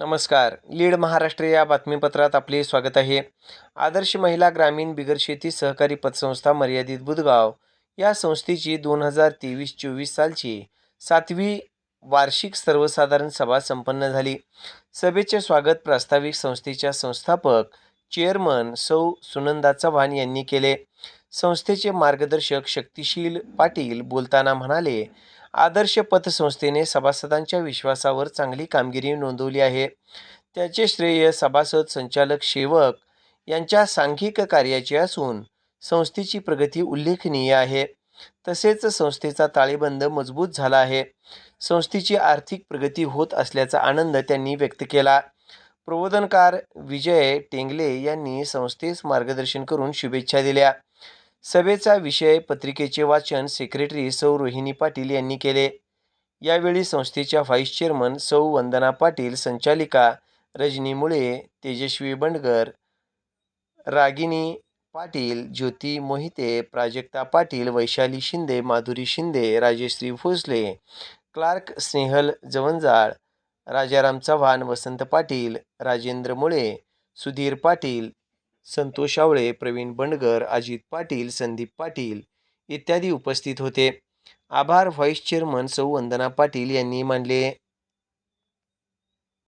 नमस्कार. लीड महाराष्ट्र या बातमीपत्रात आपले स्वागत आहे. आदर्श महिला ग्रामीण बिगर शेती सहकारी पतसंस्था मर्यादित बुधगाव या संस्थेची दोन हजार तेवीस चोवीस सालची सातवी वार्षिक सर्वसाधारण सभा संपन्न झाली. सभेचे स्वागत प्रास्ताविक संस्थेच्या संस्थापक चेअरमन सौ सुनंदा चव्हाण यांनी केले. संस्थेचे मार्गदर्शक शक्तिशील पाटील बोलताना म्हणाले आदर्श पतसंस्थेने सभासदांच्या विश्वासावर चांगली कामगिरी नोंदवली आहे. त्याचे श्रेय सभासद संचालक सेवक यांच्या सांघिक कार्याचे असून संस्थेची प्रगती उल्लेखनीय आहे. तसेच संस्थेचा ताळेबंद मजबूत झाला आहे. संस्थेची आर्थिक प्रगती होत असल्याचा आनंद त्यांनी व्यक्त केला. प्रबोधनकार विजय टेंगले यांनी संस्थेस मार्गदर्शन करून शुभेच्छा दिल्या. सभेचा विषय पत्रिकेचे वाचन सेक्रेटरी सौ रोहिणी पाटील यांनी केले. यावेळी संस्थेच्या व्हाईस चेअरमन सौ वंदना पाटील संचालिका रजनी मुळे तेजस्वी बंडगर रागिनी पाटील ज्योती मोहिते प्राजक्ता पाटील वैशाली शिंदे माधुरी शिंदे राजेश्री भोसले क्लार्क स्नेहल जवंजाळ राजाराम चव्हाण वसंत पाटील राजेंद्र मुळे सुधीर पाटील संतोष आवळे प्रवीण बंडगर अजित पाटील संदीप पाटील इत्यादी उपस्थित होते. आभार व्हाईस चेअरमन सौ वंदना पाटील यांनी मानले.